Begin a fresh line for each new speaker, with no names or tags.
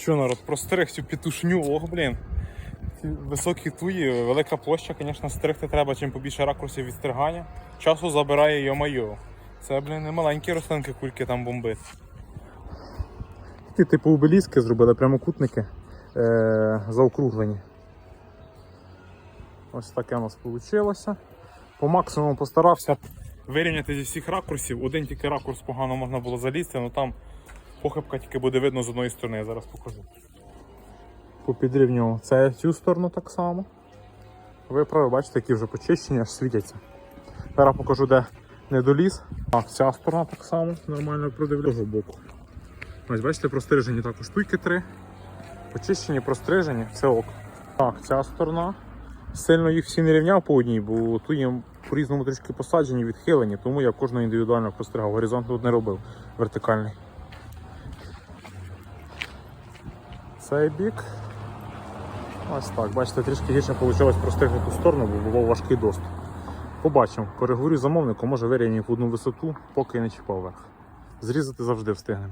Що народ, простриг цю петушню, ох, блін. Високі туї, велика площа, звісно, стригти треба чим побільше ракурсів від стригання. Часу забирає йо-майо. Це, блін, не маленькі рослинки кульки там бомбить. Такі типу обеліски зробили, прямокутники е- заокруглені. Ось таке у нас вийшло. По максимуму постарався вирівняти зі всіх ракурсів. Один тільки ракурс погано можна було залізти, але там похибка тільки буде видно з одної сторони, я зараз покажу. Попідрівнював це цю сторону так само. Ви праві бачите, які вже почищені, аж світяться. Зараз покажу, де не доліз. А ця сторона так само нормально продивлю. Того боку. Ось бачите, прострижені також туйки три. Почищені, прострижені, це ок. Так, ця сторона. Сильно їх всі не рівняв по одній, бо тут їм по-різному трішки посаджені, відхилені, тому я кожного індивідуально простригав. Горизонт тут не робив вертикальний. Цей бік. Ось так, бачите, трішки гірше вийшло простигнути ту сторону, бо було важкий доступ. Побачимо, переговорю замовнику, може вирівняємо в одну висоту, поки не чіпав верх. Зрізати завжди встигнемо.